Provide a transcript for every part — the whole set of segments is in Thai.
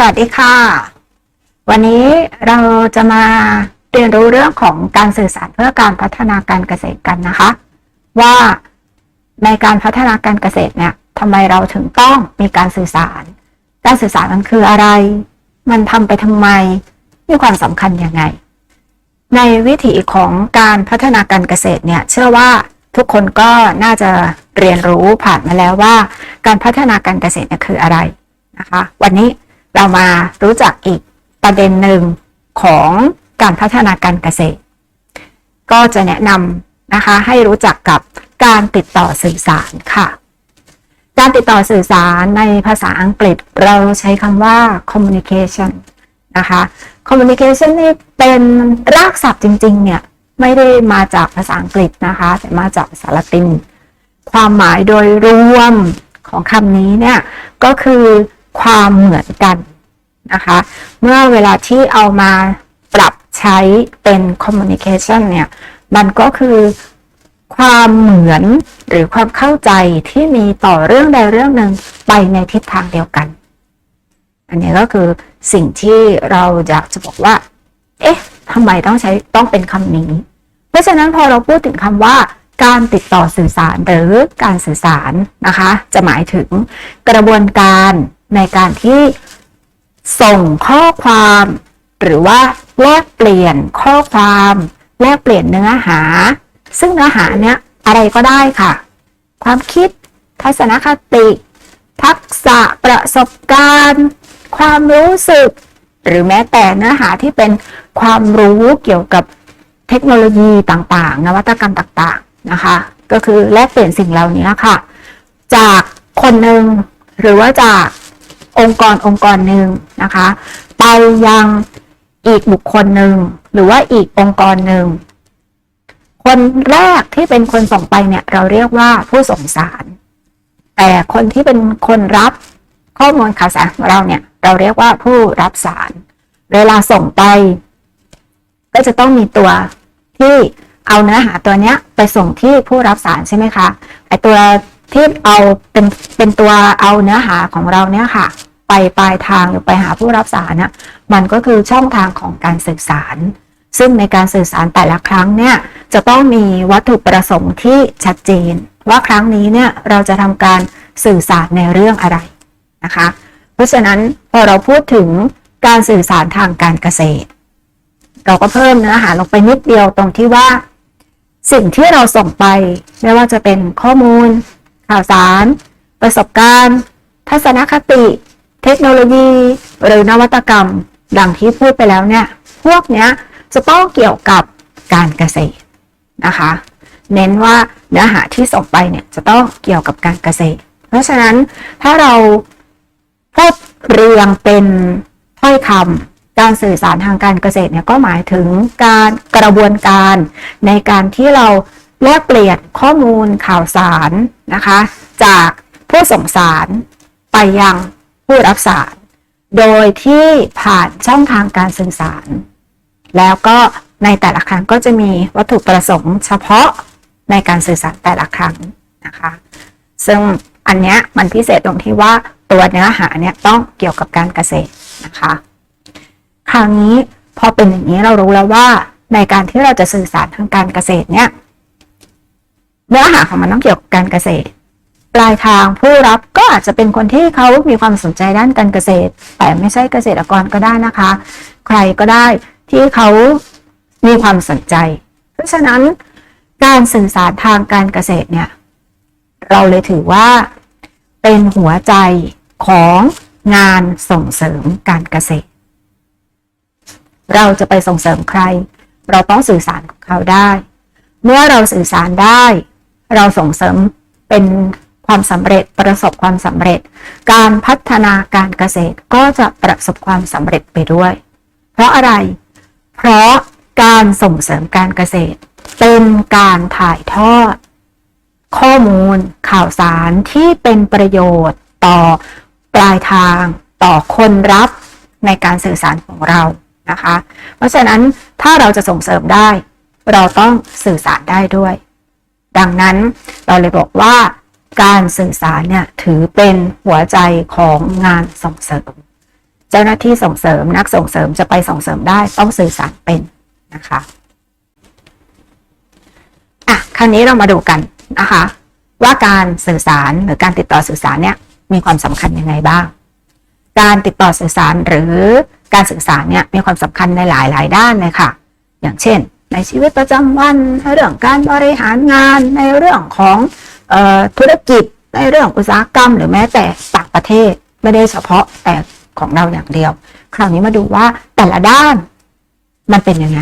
สวัสดีค่ะ วันนี้เราจะมาเรียนรู้เรื่องของการสื่อสารเพื่อการพัฒนาการเกษตรกันนะคะ ว่าในการพัฒนาการเกษตรเนี่ยทำไมเราถึงต้องมีการสื่อสาร การสื่อสารมันคืออะไร มันทำไปทำไมมีความสำคัญยังไง ในวิถีของการพัฒนาการเกษตรเนี่ยเชื่อว่าทุกคนก็น่าจะเรียนรู้ผ่านมาแล้วว่า การพัฒนาการเกษตรเนี่ยคืออะไรนะคะ วันนี้ เรามารู้จักอีกประเด็นหนึ่งของการพัฒนาการเกษตร ก็จะแนะนำนะคะให้รู้จักกับการติดต่อสื่อสารค่ะ การติดต่อสื่อสารในภาษาอังกฤษเราใช้คำว่า communication นะคะ communication นี่เป็นรากศัพท์จริง ๆ เนี่ยไม่ได้มาจากภาษาอังกฤษนะคะ แต่มาจากภาษาละติน ความหมายโดยรวมของคำนี้เนี่ยก็คือ ความเหมือนกันนะคะ เมื่อเวลาที่เอามาปรับใช้เป็น communication เนี่ย มันก็คือความเหมือนหรือความเข้าใจที่มีต่อเรื่องใดเรื่องหนึ่งไปในทิศทางเดียวกัน อันนี้ก็คือสิ่งที่เราอยากจะบอกว่า เอ๊ะทำไมต้องใช้ต้องเป็นคำนี้ เพราะฉะนั้นพอเราพูดถึงคำว่าการติดต่อสื่อสารหรือการสื่อสารนะคะ จะหมายถึงกระบวนการ ในการที่ส่งข้อความ หรือว่าแลกเปลี่ยนข้อความ แลกเปลี่ยนเนื้อหา ซึ่งเนื้อหาเนี้ยอะไรก็ได้ค่ะ ความคิด ทัศนคติ ทักษะประสบการณ์ ความรู้สึก หรือแม้แต่เนื้อหาที่เป็นความรู้เกี่ยวกับเทคโนโลยีต่างๆ นวัตกรรมต่างๆนะคะ ก็คือแลกเปลี่ยนสิ่งเหล่านี้ค่ะ จากคนหนึ่งหรือว่าจาก องค์กรองค์กรหนึ่งนะคะ ไปยังอีกบุคคลหนึ่งหรือว่าอีกองค์กรหนึ่งคนแรกที่เป็นคนส่งไปเนี่ย เราเรียกว่าผู้ส่งสาร แต่คนที่เป็นคนรับข้อมูลข่าวสารของเราเนี่ย เราเรียกว่าผู้รับสาร เวลาส่งไป ก็จะต้องมีตัวที่เอาเนื้อหาตัวเนี้ย ไปส่งที่ผู้รับสารใช่ไหมคะไอตัวที่เอาเป็นเป็นตัวเอาเนื้อหาของเราเนี่ยค่ะ ไปปลายทางหรือไปหาผู้รับสารนี่มันก็คือช่องทางของการสื่อสาร ซึ่งในการสื่อสารแต่ละครั้งเนี่ยจะต้องมีวัตถุประสงค์ที่ชัดเจน ว่าครั้งนี้เนี่ยเราจะทำการสื่อสารในเรื่องอะไรนะคะ เพราะฉะนั้นพอเราพูดถึงการสื่อสารทางการเกษตร เราก็เพิ่มเนื้อหาลงไปนิดเดียวตรงที่ว่า สิ่งที่เราส่งไปไม่ว่าจะเป็นข้อมูล ข่าวสาร ประสบการณ์ ทัศนคติ เทคโนโลยีหรือนวัตกรรมดังที่พูดไปแล้วเนี่ย พวกเนี้ยจะต้องเกี่ยวกับการเกษตรนะคะ เน้นว่าเนื้อหาที่ส่งไปเนี่ยจะต้องเกี่ยวกับการเกษตร เพราะฉะนั้นถ้าเราพูดเรียงเป็นถ้อยคำการสื่อสารทางการเกษตรเนี่ยก็หมายถึงการกระบวนการในการที่เราแลกเปลี่ยนข้อมูลข่าวสารนะคะ จากผู้ส่งสารไปยัง ผู้รับสาร โดยที่ผ่านช่องทางการสื่อสาร แล้วก็ในแต่ละครั้งก็จะมีวัตถุประสงค์เฉพาะในการสื่อสารแต่ละครั้งนะคะ ซึ่งอันเนี้ยมันพิเศษตรงที่ว่าตัวเนื้อหาเนี่ยต้องเกี่ยวกับการเกษตรนะคะ คราวนี้พอเป็นอย่างนี้เรารู้แล้วว่าในการที่เราจะสื่อสารทางการเกษตรเนี่ยเนื้อหาของมันต้องเกี่ยวกับการเกษตร ลายทางผู้รับก็อาจจะเป็นคนที่เขามีความสนใจด้านการเกษตร แต่ไม่ใช่เกษตรกรก็ได้นะคะ ใครก็ได้ที่เขามีความสนใจ เพราะฉะนั้นการสื่อสารทางการเกษตรเนี่ย เราเลยถือว่าเป็นหัวใจของงานส่งเสริมการเกษตร เราจะไปส่งเสริมใคร เราต้องสื่อสารกับเขาได้ เมื่อเราสื่อสารได้ เราส่งเสริมเป็น ความสำเร็จประสบความสำเร็จ การพัฒนาการเกษตรก็จะประสบความสำเร็จไปด้วย เพราะอะไร เพราะการส่งเสริมการเกษตร เป็นการถ่ายทอด ข้อมูลข่าวสารที่เป็นประโยชน์ต่อปลายทางต่อคนรับในการสื่อสารของเรานะคะ เพราะฉะนั้นถ้าเราจะส่งเสริมได้ เราต้องสื่อสารได้ด้วย ดังนั้นเราเลยบอกว่า การสื่อสารเนี่ยถือเป็นหัวใจของงานส่งเสริม เจ้าหน้าที่ส่งเสริมนักส่งเสริมจะไปส่งเสริมได้ต้องสื่อสารเป็นนะคะอะคราวนี้เรามาดูกันนะคะ ว่าการสื่อสารหรือการติดต่อสื่อสารเนี่ยมีความสำคัญยังไงบ้าง การติดต่อสื่อสารหรือการสื่อสารเนี่ยมีความสำคัญในหลายหลาย ๆ ด้านเลยค่ะ อย่างเช่น ในชีวิตประจำวันในเรื่องการบริหารงานในเรื่องของ ธุรกิจในเรื่องอุตสาหกรรม หรือแม้แต่ต่างประเทศไม่ได้เฉพาะแต่ของเราอย่างเดียว คราวนี้มาดูว่าแต่ละด้านมันเป็นยังไง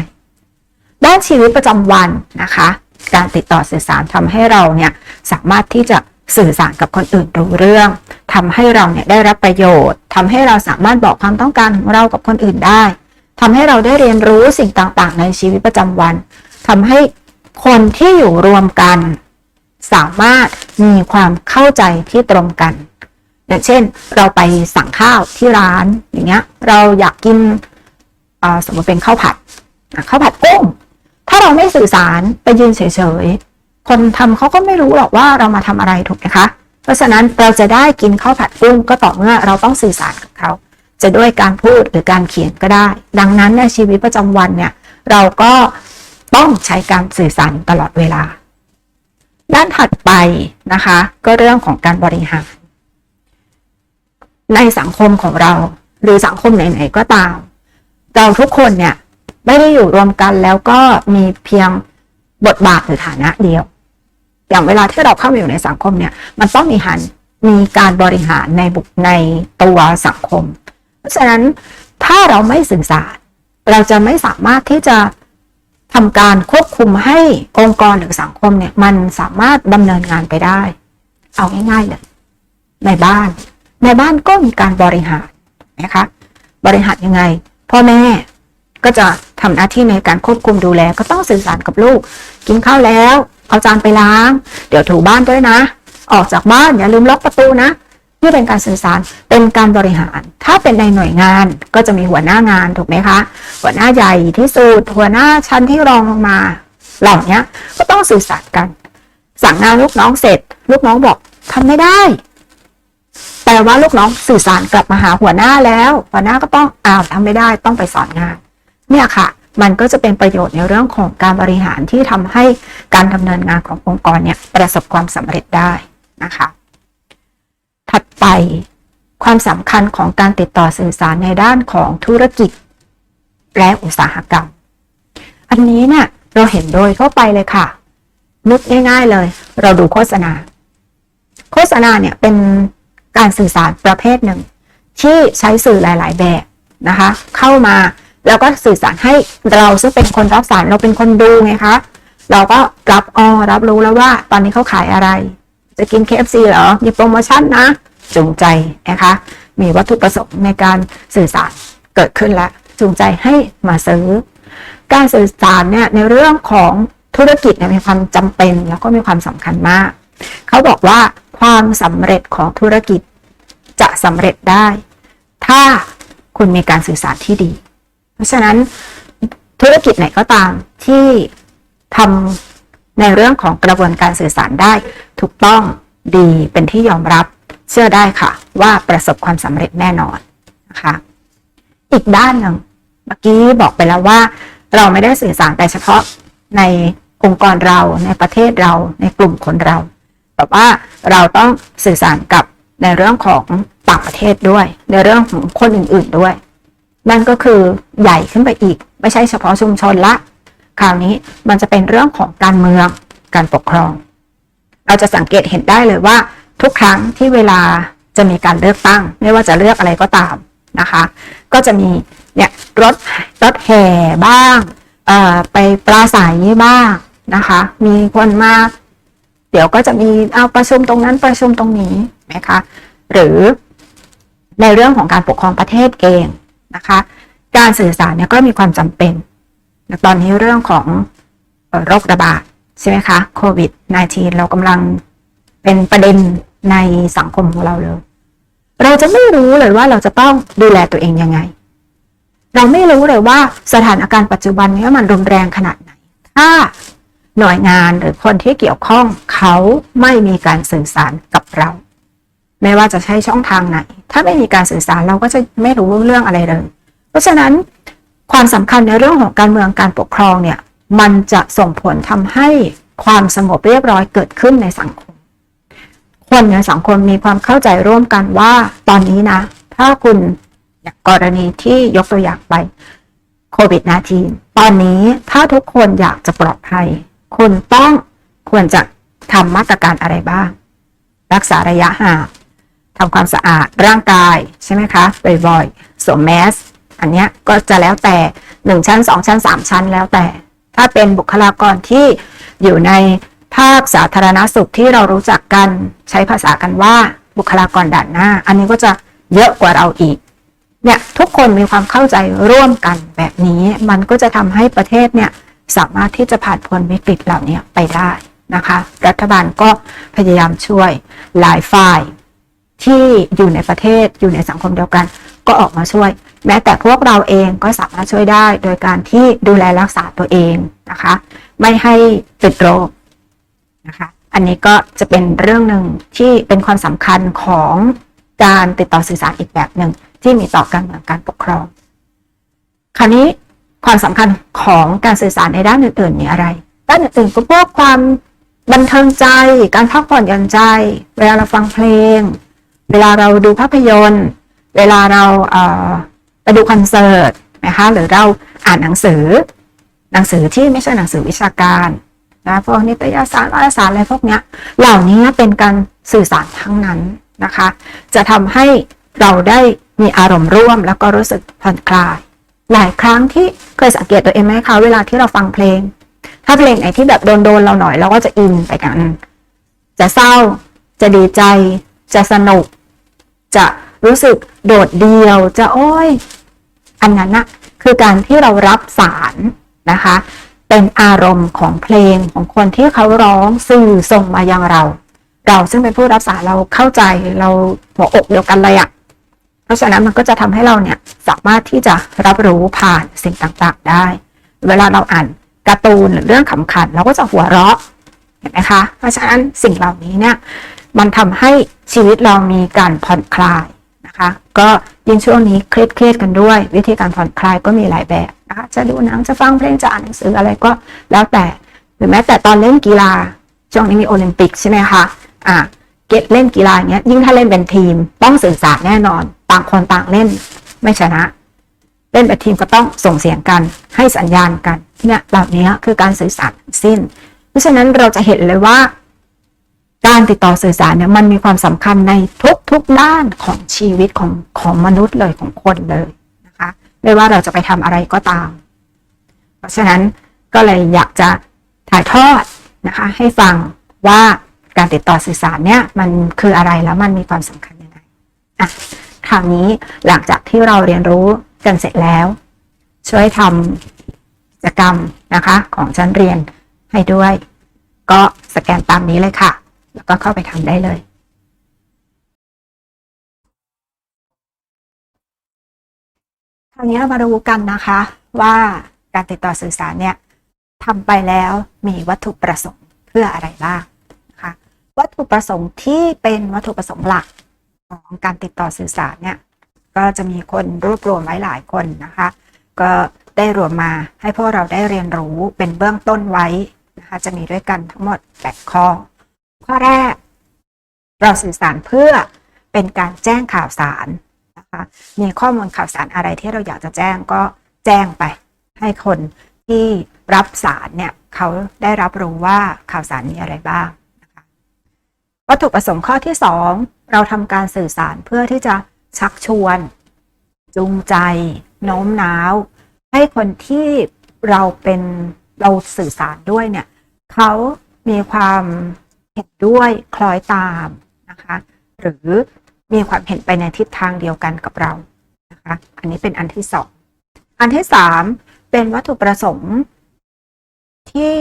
ด้านชีวิตประจำวันนะคะ การติดต่อสื่อสารทำให้เราเนี่ยสามารถที่จะสื่อสารกับคนอื่นรู้เรื่องทำให้เราเนี่ยได้รับประโยชน์ทำให้เราสามารถบอกความต้องการของเรากับคนอื่นได้ทำให้เราได้เรียนรู้สิ่งต่างๆ ในชีวิตประจำวันทำให้คนที่อยู่รวมกัน สามารถมีความเข้าใจที่ตรงกัน อย่างเช่น เราไปสั่งข้าวที่ร้านอย่างเงี้ย เราอยากกินอ่าสมมติเป็นข้าวผัดข้าวผัดกุ้ง ถ้าเราไม่สื่อสารไปยืนเฉยๆ คนทำเขาก็ไม่รู้หรอกว่าเรามาทำอะไรถูกไหมคะ เพราะฉะนั้นเราจะได้กินข้าวผัดกุ้งก็ต่อเมื่อเราต้องสื่อสารกับเขา จะด้วยการพูดหรือการเขียนก็ได้ ดังนั้นในชีวิตประจำวันเนี่ย เราก็ต้องใช้การสื่อสารตลอดเวลา ด้านถัดไปนะคะ ก็เรื่องของการบริหาร ในสังคมของเรา หรือสังคมไหนๆก็ตาม เราทุกคนเนี่ยไม่ได้อยู่รวมกันแล้วก็มีเพียงบทบาทหรือฐานะเดียว อย่างเวลาที่เราเข้ามาอยู่ในสังคมเนี่ย มันต้องมีหันมีการบริหารในบุคในตัวสังคม เพราะฉะนั้นถ้าเราไม่สื่อสาร เราจะไม่สามารถที่จะ ทำการควบคุมให้องค์กรหรือสังคมเนี่ยมันสามารถดำเนินงานไปได้ เอาง่ายๆเลยในบ้านในบ้านก็มีการบริหารนะคะ บริหารยังไง พ่อแม่ก็จะทำหน้าที่ในการควบคุมดูแล ก็ต้องสื่อสารกับลูก กินข้าวแล้ว เอาจานไปล้าง เดี๋ยวถูบ้านด้วยนะ ออกจากบ้านอย่าลืมล็อกประตูนะ นี่เป็นการสื่อสารเป็นการบริหาร ถ้าเป็นในหน่วยงานก็จะมีหัวหน้างานถูกไหมคะ หัวหน้าใหญ่ที่สุดหัวหน้าชั้นที่รองลงมา เหล่านี้ก็ต้องสื่อสารกัน สั่งงานลูกน้องเสร็จ ลูกน้องบอกทำไม่ได้แปลว่าลูกน้องสื่อสารกลับมาหาหัวหน้าแล้ว หัวหน้าก็ต้องอ้าวทำไม่ได้ต้องไปสอนงาน เนี่ยค่ะ มันก็จะเป็นประโยชน์ในเรื่องของการบริหารที่ทำให้การดำเนินงานขององค์กรเนี่ยประสบความสำเร็จได้นะคะ ถัดไป ความสำคัญของการติดต่อสื่อสารในด้านของธุรกิจ และอุตสาหกรรม อันนี้เนี่ยเราเห็นโดยทั่วไปเลยค่ะ นึกง่าย ๆเลย เราดูโฆษณา โฆษณาเนี่ยเป็นการสื่อสารประเภทหนึ่ง ที่ใช้สื่อหลาย ๆ แบบนะคะ เข้ามาแล้วก็สื่อสารให้เราซึ่งเป็นคนรับสารเราเป็นคนดูไงคะ เราก็รับอ๋อรับรู้แล้วว่าตอนนี้เขาขายอะไร จะกิน KFC เหรอ มีโปรโมชั่นนะ จูงใจนะคะ มีวัตถุประสงค์ในการสื่อสารเกิดขึ้นแล้ว จูงใจให้มาซื้อ การสื่อสารเนี่ยในเรื่องของธุรกิจเนี่ยมีความจำเป็นแล้วก็มีความสำคัญมาก เขาบอกว่าความสำเร็จของธุรกิจจะสำเร็จได้ ถ้าคุณมีการสื่อสารที่ดี เพราะฉะนั้นธุรกิจไหนก็ตามที่ทำ ในเรื่องของกระบวนการสื่อสารได้ ถูกต้องดีเป็นที่ยอมรับเชื่อได้ค่ะ ว่าประสบความสำเร็จแน่นอนนะคะอีกด้านหนึ่งเมื่อกี้บอกไปแล้วว่า เราไม่ได้สื่อสารแต่เฉพาะในองค์กรเราในประเทศเราในกลุ่มคนเรา แต่ว่าเราต้องสื่อสารกับในเรื่องของต่างประเทศด้วย ในเรื่องของคนอื่นๆด้วย นั่นก็คือใหญ่ขึ้นไปอีก ไม่ใช่เฉพาะชุมชนละ คราวนี้มันจะเป็นเรื่องของการเมืองการปกครอง เราจะสังเกตเห็นได้เลยว่า ทุกครั้งที่เวลาจะมีการเลือกตั้ง ไม่ว่าจะเลือกอะไรก็ตามนะคะ ก็จะมีเนี่ยรถรถแห่บ้างเอ่อไปปราศัยบ้างนะคะ มีคนมาเดี๋ยวก็จะมีเอาประชุมตรงนั้นประชุมตรงนี้นะคะ หรือในเรื่องของการปกครองประเทศเองนะคะ การสื่อสารเนี่ยก็มีความจำเป็น ตอนนี้เรื่องของโรคระบาดใช่ไหมคะโควิด -19 เรากำลังเป็นประเด็นในสังคมของเราเลย เราจะไม่รู้เลยว่าเราจะต้องดูแลตัวเองยังไง เราไม่รู้เลยว่าสถานการณ์ปัจจุบันนี้มันรุนแรงขนาดไหน ถ้าหน่วยงานหรือคนที่เกี่ยวข้องเขาไม่มีการสื่อสารกับเรา ไม่ว่าจะใช้ช่องทางไหน ถ้าไม่มีการสื่อสารเราก็จะไม่รู้เรื่องอะไรเลย เพราะฉะนั้น ความสำคัญในเรื่องของการเมืองการปกครองเนี่ยมันจะส่งผลทำให้ความสงบเรียบร้อยเกิดขึ้นในสังคม คนในสังคมมีความเข้าใจร่วมกันว่าตอนนี้นะ ถ้าคุณอย่างกรณีที่ยกตัวอย่างไปโควิด -19 ตอนนี้ถ้าทุกคนอยากจะปลอดภัย คุณต้องควรจะทำมาตรการอะไรบ้าง รักษาระยะห่างทำความสะอาดร่างกายใช่ไหมคะบ่อยๆสวมแมส อันเนี้ยก็จะแล้วแต่หนึ่งชั้นสองชั้นสามชั้นแล้วแต่ ถ้าเป็นบุคลากรที่อยู่ในภาคสาธารณสุขที่เรารู้จักกันใช้ภาษากันว่าบุคลากรด่านหน้า อันนี้ก็จะเยอะกว่าเราอีกเนี่ยทุกคนมีความเข้าใจร่วมกันแบบนี้ มันก็จะทำให้ประเทศเนี่ยสามารถที่จะผ่านพ้นวิกฤตเหล่านี้ไปได้นะคะ รัฐบาลก็พยายามช่วยหลายฝ่ายที่อยู่ในประเทศอยู่ในสังคมเดียวกัน ก็ออกมาช่วย แม้แต่พวกเราเองก็สามารถช่วยได้โดยการที่ดูแลรักษาตัวเองนะคะ ไม่ให้ติดโรคนะคะอันนี้ก็จะเป็นเรื่องหนึ่งที่เป็นความสำคัญของการติดต่อสื่อสารอีกแบบหนึ่งที่มีต่อการเมืองการปกครอง คราวนี้ความสำคัญของการสื่อสารในด้านอื่นๆมีอะไร ด้านอื่นๆก็พวกความบันเทิงใจ การพักผ่อนหย่อนใจ เวลาเราฟังเพลง เวลาเราดูภาพยนตร์ เวลาเราเไปดูคอนเสิร์ตนะคะ หรือเราอ่านหนังสือ หนังสือที่ไม่ใช่หนังสือวิชาการนะพวกนิตยสารวารสารอะไรพวกเนี้ย เหล่านี้เป็นการสื่อสารทั้งนั้นนะคะ จะทำให้เราได้มีอารมณ์ร่วมแล้วก็รู้สึกผ่อนคลาย หลายครั้งที่เคยสังเกตตัวเองไหมคะเวลาที่เราฟังเพลง ถ้าเพลงไหนที่แบบโดนๆเราหน่อยเราก็จะอินไปกัน จะเศร้า จะดีใจ จะสนุก จะรู้สึกโดดเดี่ยว จะโอ้ย อันนั้นนะคือการที่เรารับสารนะคะ เป็นอารมณ์ของเพลงของคนที่เขาร้องสื่อส่งมายังเรา เราซึ่งเป็นผู้รับสารเราเข้าใจเราหัวอกเดียวกันเลยอะ่ะเพราะฉะนั้นมันก็จะทำให้เราเนี่ยสามารถที่จะรับรู้ผ่านสิ่งต่างๆได้ เวลาเราอ่านการ์ตูนหรือเรื่องขำขันเราก็จะหัวเราะเห็นไหมคะ เพราะฉะนั้นสิ่งเหล่านี้เนี่ยมันทำให้ชีวิตเรามีการผ่อนคลายนะคะ ก็ ยิ่งช่วงนี้เครียดๆกันด้วย วิธีการผ่อนคลายก็มีหลายแบบนะคะจะดูหนังจะฟังเพลงจะอ่านหนังสืออะไรก็แล้วแต่หรือแม้แต่ตอนเล่นกีฬาช่วงนี้มีโอลิมปิกใช่ไหมคะอ่าเก็ตเล่นกีฬาอย่างเงี้ยยิ่งถ้าเล่นเป็นทีม ต้องสื่อสารแน่นอน ต่างคนต่างเล่นไม่ชนะ เล่นแบบทีมก็ต้องส่งเสียงกัน ให้สัญญาณกันเนี่ยเหล่านี้คือการสื่อสารสิ้น เพราะฉะนั้นเราจะเห็นเลยว่า การติดต่อสื่อสารเนี่ยมันมีความสำคัญในทุกๆด้านของชีวิตของของมนุษย์เลยของคนเลยนะคะไม่ว่าเราจะไปทำอะไรก็ตาม เพราะฉะนั้นก็เลยอยากจะถ่ายทอดนะคะให้ฟังว่าการติดต่อสื่อสารเนี่ยมันคืออะไรแล้วมันมีความสำคัญยังไงอะคราวนี้หลังจากที่เราเรียนรู้กันเสร็จแล้ว ช่วยทำกิจกรรมนะคะของชั้นเรียนให้ด้วย ก็สแกนตามนี้เลยค่ะ แล้วก็เข้าไปทำได้เลย คราวนี้เรามาดูกันนะคะ ว่าการติดต่อสื่อสารเนี่ยทำไปแล้วมีวัตถุประสงค์เพื่ออะไรบ้างนะคะวัตถุประสงค์ที่เป็นวัตถุประสงค์หลักของการติดต่อสื่อสารเนี่ยก็จะมีคนรวบรวมไว้หลายคนนะคะ ก็ได้รวมมาให้พวกเราได้เรียนรู้เป็นเบื้องต้นไว้นะคะจะมีด้วยกันทั้งหมด 8 ข้อ ข้อแรก เราสื่อสารเพื่อเป็นการแจ้งข่าวสารนะคะมีข้อมูลข่าวสารอะไรที่เราอยากจะแจ้งก็แจ้งไป ให้คนที่รับสารเนี่ยเขาได้รับรู้ว่าข่าวสารมีอะไรบ้างนะคะวัตถุประสงค์ข้อที่ 2 เราทำการสื่อสารเพื่อที่จะชักชวน จูงใจ โน้มน้าว ให้คนที่เราเป็นเราสื่อสารด้วยเนี่ยเขามีความ เห็นด้วยคล้อยตามนะคะ หรือมีความเห็นไปในทิศทางเดียวกันกับเรานะคะอันนี้เป็นอันที่สองอันที่สามเป็นวัตถุประสงค์ที่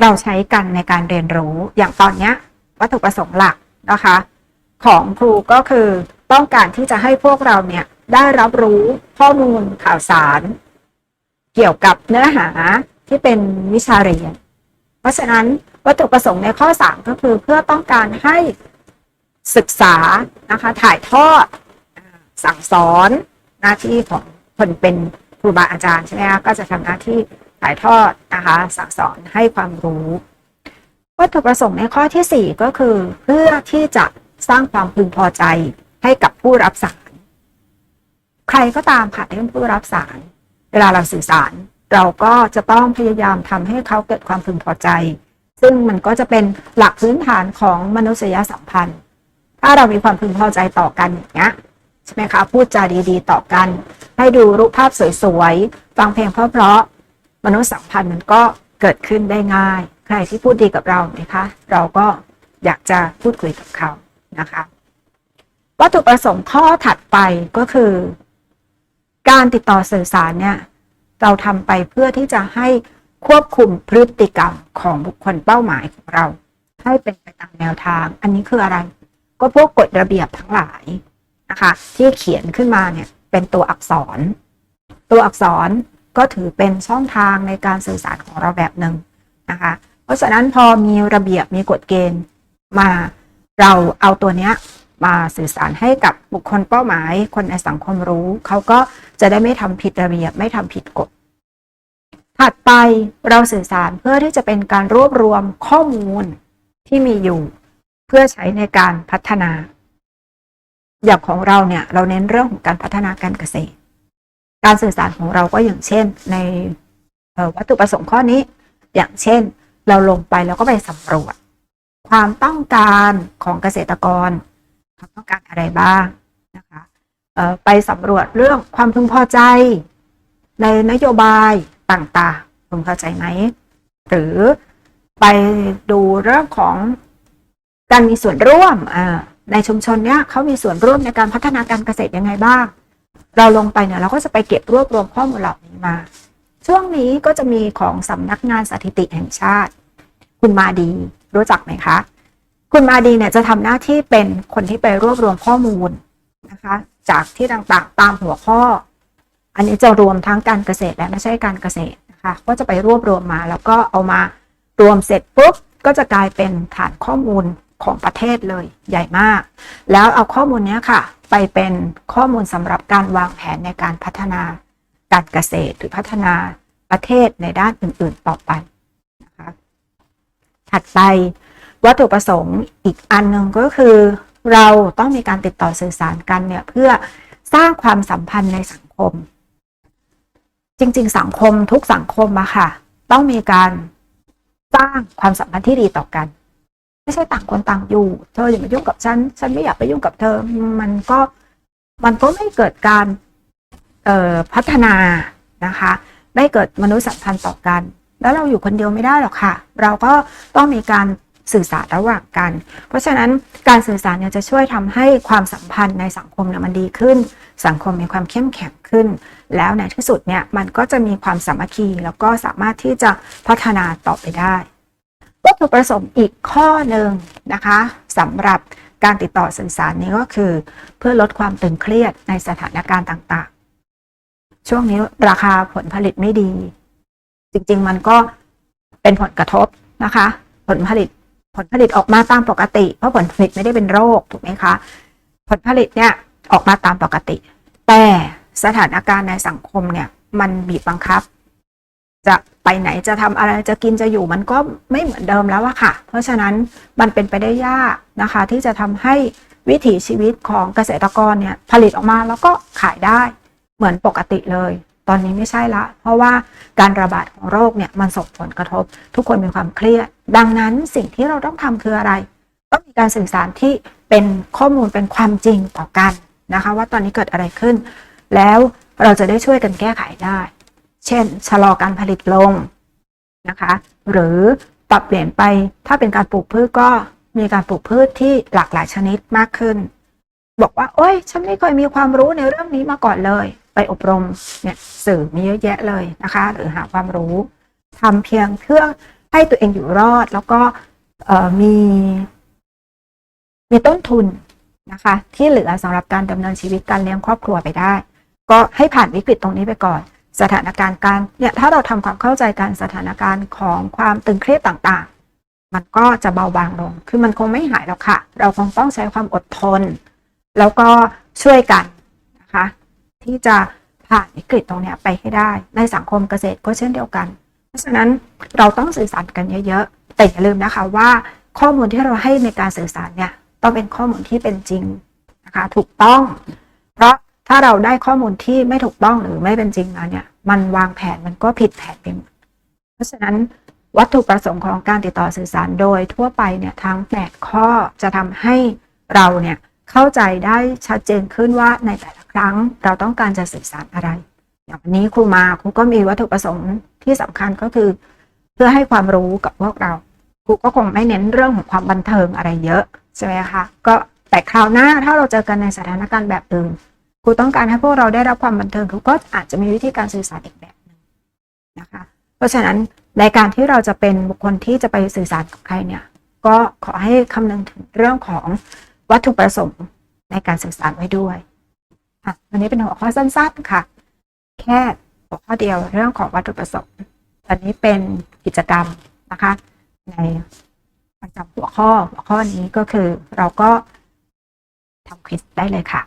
เราใช้กันในการเรียนรู้อย่างตอนนี้วัตถุประสงค์หลักนะคะ ของครูก็คือต้องการที่จะให้พวกเราเนี่ยได้รับรู้ข้อมูลข่าวสาร เกี่ยวกับเนื้อหาที่เป็นวิชาเรียน เพราะฉะนั้นวัตถุประสงค์ในข้อ 3 ก็คือเพื่อต้องการให้ศึกษานะคะถ่ายทอดสั่งสอนหน้าที่ของคนเป็นครูบาอาจารย์ใช่ไหมคะก็จะทำหน้าที่ถ่ายทอดนะคะสั่งสอนให้ความรู้ วัตถุประสงค์ในข้อที่ 4 ก็คือ เพื่อที่จะสร้างความพึงพอใจให้กับผู้รับสาร ใครก็ตามค่ะที่เป็นผู้รับสาร เวลาเราสื่อสาร เราก็จะต้องพยายามทำให้เขาเกิดความพึงพอใจ ซึ่งมันก็จะเป็นหลักพื้นฐานของมนุษยสัมพันธ์ ถ้าเรามีความพึงพอใจต่อกันอย่างเงี้ยใช่ไหมคะพูดจาดีๆ ต่อกัน ให้ดูรูปภาพสวยๆฟังเพลงเพราะๆมนุษยสัมพันธ์มันก็เกิดขึ้นได้ง่าย ใครที่พูดดีกับเรานะคะ เราก็อยากจะพูดคุยกับเขานะคะวัตถุประสงค์ข้อถัดไปก็คือ การติดต่อสื่อสารเนี่ย เราทำไปเพื่อที่จะให้ควบคุมพฤติกรรมของบุคคลเป้าหมายของเรา ให้เป็นไปตามแนวทาง อันนี้คืออะไร ก็พวกกฎระเบียบทั้งหลายนะคะที่เขียนขึ้นมาเนี่ยเป็นตัวอักษร ตัวอักษรก็ถือเป็นช่องทางในการสื่อสารของเราแบบหนึ่งนะคะ เพราะฉะนั้นพอมีระเบียบมีกฎเกณฑ์มาเราเอาตัวเนี้ย มาสื่อสารให้กับบุคคลเป้าหมาย คนในสังคมรู้ เขาก็จะได้ไม่ทำผิดระเบียบ ไม่ทำผิดกฎ ถัดไปเราสื่อสารเพื่อที่จะเป็นการรวบรวมข้อมูลที่มีอยู่ เพื่อใช้ในการพัฒนา อย่างของเราเนี่ยเราเน้นเรื่องของการพัฒนาการเกษตร การสื่อสารของเราก็อย่างเช่น ในวัตถุประสงค์ข้อนี้ อย่างเช่น เราลงไปแล้วก็ไปสำรวจ ความต้องการของเกษตรกร เขาต้องการอะไรบ้างนะคะเอ่อไปสำรวจเรื่องความพึงพอใจ ในนโยบายต่างๆพึงพอใจไหม หรือไปดูเรื่องของการมีส่วนร่วมอ่าในชุมชนเนี้ยเขามีส่วนร่วมในการพัฒนาการเกษตรยังไงบ้าง เราลงไปเนี่ยเราก็จะไปเก็บรวบรวมข้อมูลเหล่านี้มา ช่วงนี้ก็จะมีของสำนักงานสถิติแห่งชาติ คุณมาดีรู้จักไหมคะ คุณมาดีเนี่ยจะทำหน้าที่เป็นคนที่ไปรวบรวมข้อมูลนะคะ จากที่ต่างๆ ตามหัวข้อ อันนี้จะรวมทั้งการเกษตรและไม่ใช่การเกษตรนะคะ ก็จะไปรวบรวมมา แล้วก็เอามารวมเสร็จปุ๊บก็จะกลายเป็นฐานข้อมูลของประเทศเลยใหญ่มาก แล้วเอาข้อมูลนี้ค่ะ ไปเป็นข้อมูลสำหรับการวางแผนในการพัฒนาการเกษตรหรือพัฒนาประเทศในด้านอื่น ๆ ต่อไปนะคะถัดไป วัตถุประสงค์อีกอันหนึ่งก็คือ เราต้องมีการติดต่อสื่อสารกันเนี่ยเพื่อสร้างความสัมพันธ์ในสังคม จริง ๆ สังคมทุกสังคมอะค่ะ ต้องมีการสร้างความสัมพันธ์ที่ดีต่อกัน ไม่ใช่ต่างคนต่างอยู่ เธออย่ามายุ่งกับฉัน ฉันไม่อยากไปยุ่งกับเธอ มันก็มันก็ไม่เกิดการเออพัฒนานะคะไม่เกิดมนุษยสัมพันธ์ต่อกัน แล้วเราอยู่คนเดียวไม่ได้หรอกค่ะ เราก็ต้องมีการ สื่อสารระหว่างกัน เพราะฉะนั้นการสื่อสารเนี่ยจะช่วยทำให้ความสัมพันธ์ในสังคมเนี่ยมันดีขึ้น สังคมมีความเข้มแข็งขึ้น แล้วในที่สุดเนี่ยมันก็จะมีความสามัคคี แล้วก็สามารถที่จะพัฒนาต่อไปได้วัตถุประสงค์อีกข้อหนึ่งนะคะสำหรับการติดต่อสื่อสารนี้ก็คือ เพื่อลดความตึงเครียดในสถานการณ์ต่างๆ ช่วงนี้ราคาผลผลิตไม่ดี จริงๆมันก็เป็นผลกระทบนะคะ ผลผลิต ผลผลิตออกมาตามปกติ เพราะผลผลิตไม่ได้เป็นโรคถูกไหมคะ ผลผลิตเนี่ยออกมาตามปกติ แต่สถานการณ์ในสังคมเนี่ยมันบีบบังคับ จะไปไหนจะทำอะไรจะกินจะอยู่มันก็ไม่เหมือนเดิมแล้วอะค่ะ เพราะฉะนั้นมันเป็นไปได้ยากนะคะ ที่จะทำให้วิถีชีวิตของเกษตรกรเนี่ยผลิตออกมาแล้วก็ขายได้เหมือนปกติเลย ตอนนี้ไม่ใช่ละ เพราะว่าการระบาดของโรคเนี่ยมันส่งผลกระทบ ทุกคนมีความเครียด ดังนั้นสิ่งที่เราต้องทำคืออะไร ต้องมีการสื่อสารที่เป็นข้อมูลเป็นความจริงต่อกันนะคะ ว่าตอนนี้เกิดอะไรขึ้น แล้วเราจะได้ช่วยกันแก้ไขได้ เช่น ชะลอการผลิตลงนะคะ หรือปรับเปลี่ยนไปถ้าเป็นการปลูกพืชก็มีการปลูกพืชที่หลากหลายชนิดมากขึ้น บอกว่า โอ้ย ฉันไม่เคยมีความรู้ในเรื่องนี้มาก่อนเลย ไปอบรมเนี่ยสื่อมีเยอะแยะเลยนะคะ หรือหาความรู้ทำเพียงเพื่อให้ตัวเองอยู่รอดแล้วก็มี มีต้นทุนนะคะ ที่เหลือสำหรับการดำเนินชีวิตการเลี้ยงครอบครัวไปได้ ก็ให้ผ่านวิกฤตตรงนี้ไปก่อน สถานการณ์การเนี่ยถ้าเราทำความเข้าใจการสถานการณ์ของความตึงเครียดต่างๆ มันก็จะเบาบางลง คือมันคงไม่หายแล้วค่ะ เราคงต้องใช้ความอดทน แล้วก็ช่วยกันนะคะ ที่จะผ่านวิกฤตตรงนี้ไปให้ได้ ในสังคมเกษตรก็เช่นเดียวกัน เพราะฉะนั้นเราต้องสื่อสารกันเยอะๆ แต่อย่าลืมนะคะว่าข้อมูลที่เราให้ในการสื่อสารเนี่ยต้องเป็นข้อมูลที่เป็นจริงนะคะถูกต้อง เพราะถ้าเราได้ข้อมูลที่ไม่ถูกต้องหรือไม่เป็นจริงมาเนี่ยมันวางแผนมันก็ผิดแผนไปหมดเพราะฉะนั้นวัตถุประสงค์ของการติดต่อสื่อสารโดยทั่วไปเนี่ยทั้ง 8 ข้อจะทำให้เราเนี่ยเข้าใจได้ชัดเจนขึ้นว่าในแต่ละครั้งเราต้องการจะสื่อสารอะไรอย่างวันนี้ครูมาครูก็มีวัตถุประสงค์ที่สำคัญก็คือ เพื่อให้ความรู้กับพวกเราครูก็คงไม่เน้นเรื่องของความบันเทิงอะไรเยอะใช่ไหมคะก็แต่คราวหน้าถ้าเราเจอกันในสถานการณ์แบบอื่นครูต้องการให้พวกเราได้รับความบันเทิงครูก็อาจจะมีวิธีการสื่อสารอีกแบบหนึ่งนะคะ เพราะฉะนั้นในการที่เราจะเป็นบุคคลที่จะไปสื่อสารกับใครเนี่ย ก็ขอให้คำนึงถึงเรื่องของวัตถุประสงค์ในการสื่อสารไว้ด้วย อะวันนี้เป็นหัวข้อสั้นๆค่ะ แค่หัวข้อเดียวเรื่องของวัตถุประสงค์ตอนนี้เป็นกิจกรรมนะคะ ในประจำหัวข้อหัวข้อนี้ก็คือเราก็ทำควิสได้เลยค่ะ